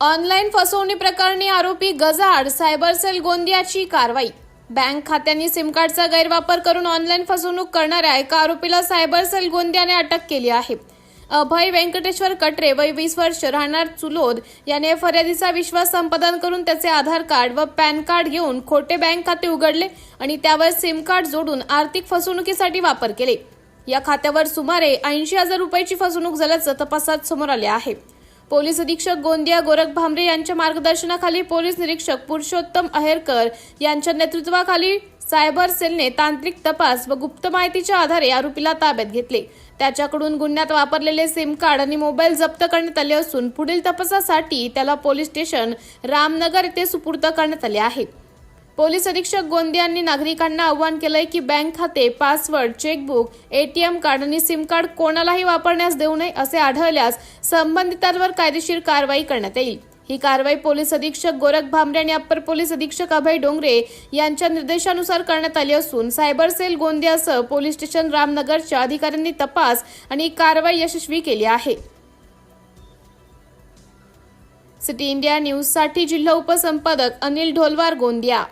Online फसवणी प्रकरणी आरोपी गजाड cyber sale गोंदियाची कारवाई. बँक खात्यांनी सिम कार्डचा गैरवापर करून ऑनलाईन फसवणूक करणाऱ्या एका आरोपीला सायबर सेल गोंदियाने अटक केली आहे. अभय व्यंकटेश्वर कटरे वय वीस वर्ष राहणार चुलोद. याने फर्यादीचा विश्वास संपादन करून त्याचे आधार कार्ड व पॅन कार्ड घेऊन खोटे बँक खाते उघडले आणि त्यावर सिम कार्ड जोडून आर्थिक फसवणुकीसाठी वापर केले. या खात्यावर सुमारे ऐंशी हजार रुपयाची फसवणूक झाल्याचं तपासात समोर आले आहे. पोलीस अधीक्षक गोंदिया गोरख भामरे यांच्या मार्गदर्शनाखाली पोलीस निरीक्षक पुरुषोत्तम अहेरकर यांच्या नेतृत्वाखाली सायबर सेलने तांत्रिक तपास व गुप्त माहितीच्या आधारे आरोपीला ताब्यात घेतले. त्याच्याकडून गुन्ह्यात वापरलेले सिम कार्ड आणि मोबाईल जप्त करण्यात आले असून पुढील तपासासाठी त्याला पोलीस स्टेशन रामनगर येथे सुपूर्द करण्यात आले आहे. पोलीस अधीक्षक गोंदे यांनी नागरिकांना आवाहन केलंय की बँक खाते पासवर्ड चेकबुक एटीएम कार्ड आणि सिम कार्ड कोणालाही वापरण्यास देऊ नये असे आढळल्यास संबंधितांवर कायदेशीर कारवाई करण्यात येईल. ही कारवाई पोलीस अधीक्षक गोरख भामरे आणि अप्पर पोलीस अधीक्षक अभय डोंगरे यांच्या निर्देशानुसार करण्यात आली असून सायबर सेल गोंदियासह पोलीस स्टेशन रामनगरच्या अधिकाऱ्यांनी तपास आणि कारवाई यशस्वी केली आहे. सिटी इंडिया न्यूजसाठी जिल्हा उपसंपादक अनिल ढोलवार गोंदिया